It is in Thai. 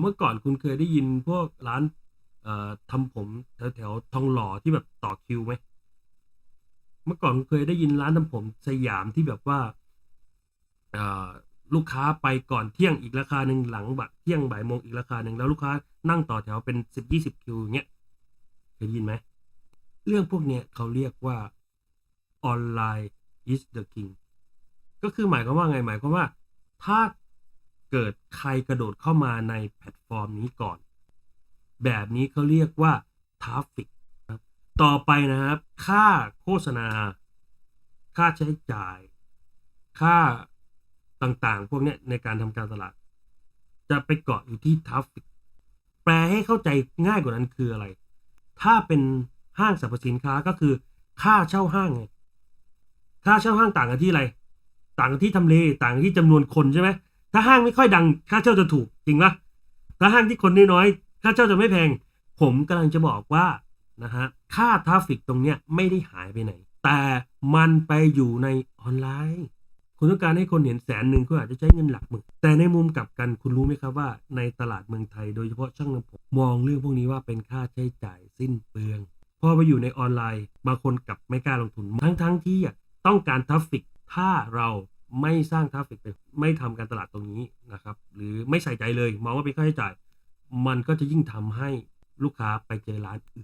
เมื่อก่อนคุณเคยได้ยินพวกร้านเอ่อทำผมแถวแถวๆทองหล่อที่แบบต่อคิวไหมเมื่อก่อนเคยได้ยินร้านทำผมสยามที่แบบว่าเอ่อลูกค้าไปก่อนเที่ยงอีกราคาหนึ่งหลังบัดเที่ยงบ่ายโมงอีกราคาหนึ่งแล้วลูกค้านั่งต่อแถวเป็นสิบยี่สิบคิวอย่างเงี้ยเคยยินไหมเรื่องพวกเนี้ยเขาเรียกว่าออนไลน์ is the king ก็คือหมายความว่าไงหมายความว่า ถ้า เกิดใครกระโดดเข้ามาในแพลตฟอร์มนี้ก่อน แบบนี้เขาเรียกว่าทราฟิกครับต่อไปนะครับ ค่าโฆษณา ค่าใช้จ่าย ค่าต่างๆ พวกนี้ในการทำการตลาด จะไปเกาะอยู่ที่ทราฟฟิกแปลให้เข้าใจง่ายกว่านั้นคืออะไร ถ้าเป็นห้างสรรพสินค้าก็คือ ค่าเช่าห้างไงค่าเช่าห้างต่างกันที่อะไร ต่างกันที่ทำเล ต่างกันที่จำนวนคนใช่ไหม ถ้าห้างไม่ค่อยดังค่าเช่าจะถูกจริงปะถ้าห้างที่คนน้อยๆค่าเช่าจะไม่แพง ผมกำลังจะบอกว่านะฮะค่าทราฟิกตรงเนี้ยไม่ได้หายไปไหน แต่มันไปอยู่ในออนไลน์ คุณต้องการให้คนเห็นแสนหนึ่งคุณอาจจะใช้เงินหลักหมื่นแต่ในมุมกลับกันคุณรู้ไหมครับว่า ในตลาดเมืองไทย โดยเฉพาะช่างทำผมมองเรื่องพวกนี้ว่าเป็นค่าใช้จ่ายสิ้นเปลืองพอไปอยู่ในออนไลน์บางคนกลับไม่กล้าลงทุนทั้งๆที่ต้องการทราฟิกถ้าเรา ไม่สร้างทราฟฟิกไม่ทำการตลาดตรงนี้นะครับ หรือไม่ใส่ใจเลยมองว่าเป็นค่าใช้จ่าย มันก็จะยิ่งทำให้ลูกค้าไปเจอร้านอื่น